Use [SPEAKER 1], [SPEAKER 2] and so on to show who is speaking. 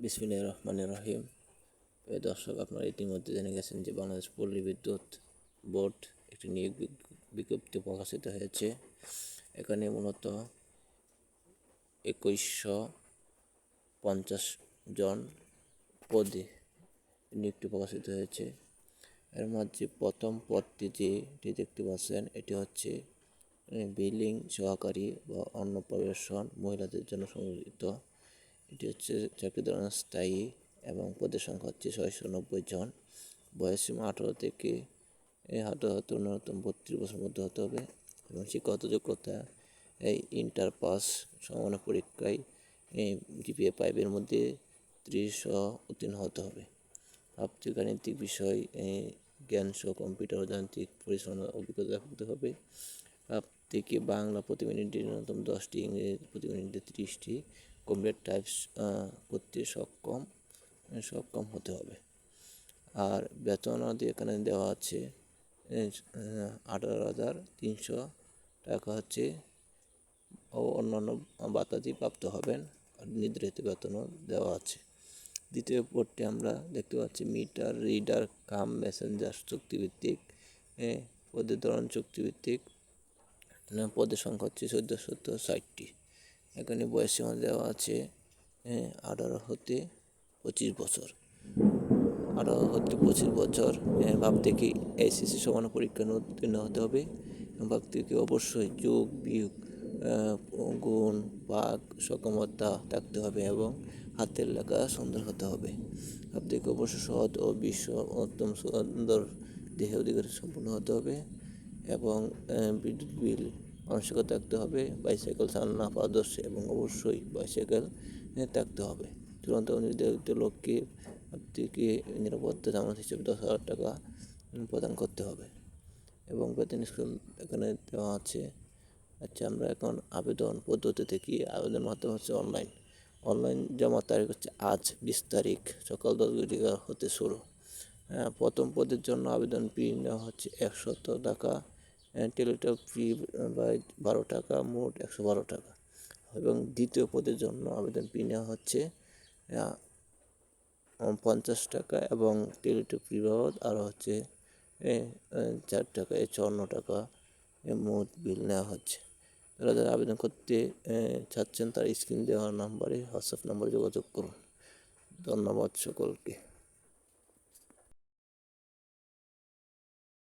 [SPEAKER 1] বিসমিল্লাহির রহমানির রহিম। দর্শক, আপনারা ইতিমধ্যে জেনে গেছেন যে বাংলাদেশ পল্লী বিদ্যুৎ বোর্ড একটি নিয়োগ বিজ্ঞ- বিজ্ঞপ্তি প্রকাশিত হয়েছে। এখানে মূলত একুশশো পঞ্চাশ জন পদে নিয়োগটি প্রকাশিত হয়েছে। এর মধ্যে প্রথম পদটি যেটি দেখতে পাচ্ছেন এটি হচ্ছে বিলিং সহকারী বা অন্ন পরিবেশন মহিলাদের জন্য সংরক্ষিত এটি হচ্ছে চাকরি ধরনের স্থায়ী এবং পদের সংখ্যা হচ্ছে ছয়শো নব্বই জন বয়সীমা আঠারো থেকে হতে ন্যূনতম বত্রিশ বছর মধ্যে হতে হবে এবং শিক্ষাগত যোগ্যতা এই ইন্টার পাস সমান পরীক্ষায় জিপিএ ফাইভের মধ্যে ত্রিশ উত্তীর্ণ হতে হবে। আপনি গাণিতিক বিষয় জ্ঞান সহ কম্পিউটার যান্ত্রিক পরিচালনার অভিজ্ঞতা থাকতে হবে। আপনাকে বাংলা প্রতি মিনিটে ন্যূনতম দশটি, ইংরেজি প্রতি মিনিটে তিরিশটি কম্পিউটার টাইপস করতে সক্ষম সক্ষম হতে হবে। আর বেতন আদি এখানে দেওয়া আছে আঠারো হাজার তিনশো টাকা হচ্ছে। ও অন্যান্য বাতাদি প্রাপ্ত হবেন নির্ধারিত বেতনও দেওয়া আছে। দ্বিতীয় পদটি আমরা দেখতে পাচ্ছি, মিটার, রিডার, কাম, মেসেঞ্জার, চুক্তিভিত্তিক পদের ধরন চুক্তিভিত্তিক পদের সংখ্যা হচ্ছে চোদ্দোশত ষাটটি। এখানে বয়সীমা দেওয়া আছে হ্যাঁ আঠারো হতে পঁচিশ বছর। আঠারো হতে পঁচিশ বছর ভাব থেকে এসএসসি সমান পরীক্ষা উত্তীর্ণ হতে হবে। ভাব থেকে অবশ্যই যোগ, বিয়োগ গুণ ভাগ সক্ষমতা থাকতে হবে এবং হাতের লেখা সুন্দর হতে হবে। ভাব থেকে অবশ্যই সৎ ও বিশ্ব উত্তম সুন্দর দেহ অধিকারী সম্পূর্ণ হতে হবে এবং বিদ্যুৎ বিল আবশ্যকতা থাকতে হবে বাইসাইকেল চালনা পারদর্শী এবং অবশ্যই বাইসাইকেল থাকতে হবে। চূড়ান্ত নির্ধারিত লোককে আপনাকে নিরাপত্তা জামানত হিসেবে দশ হাজার টাকা প্রদান করতে হবে এবং বেতন স্কুল এখানে দেওয়া আছে। আচ্ছা আমরা এখন আবেদন পদ্ধতিতে কি আবেদন মাধ্যম হচ্ছে অনলাইন অনলাইন জমা তারিখ হচ্ছে আজ বিশ তারিখ, সকাল দশ ঘটিকা হতে শুরু। হ্যাঁ প্রথম পদের জন্য আবেদন ফি নেওয়া হচ্ছে একশত টাকা। টেলিটক ফি বা বারো টাকা, মোট একশো বারো টাকা। এবং দ্বিতীয় পদের জন্য আবেদন ফি নেওয়া হচ্ছে পঞ্চাশ টাকা এবং টেলিটক ফি বাবদ আরও হচ্ছে চার টাকা, এ, চুয়ান্ন টাকা মোট বিল নেওয়া হচ্ছে। যারা যারা আবেদন করতে চাচ্ছেন তার স্ক্রিন দেওয়া নাম্বারে হোয়াটসঅ্যাপ নাম্বারে যোগাযোগ করুন। ধন্যবাদ সকলকে।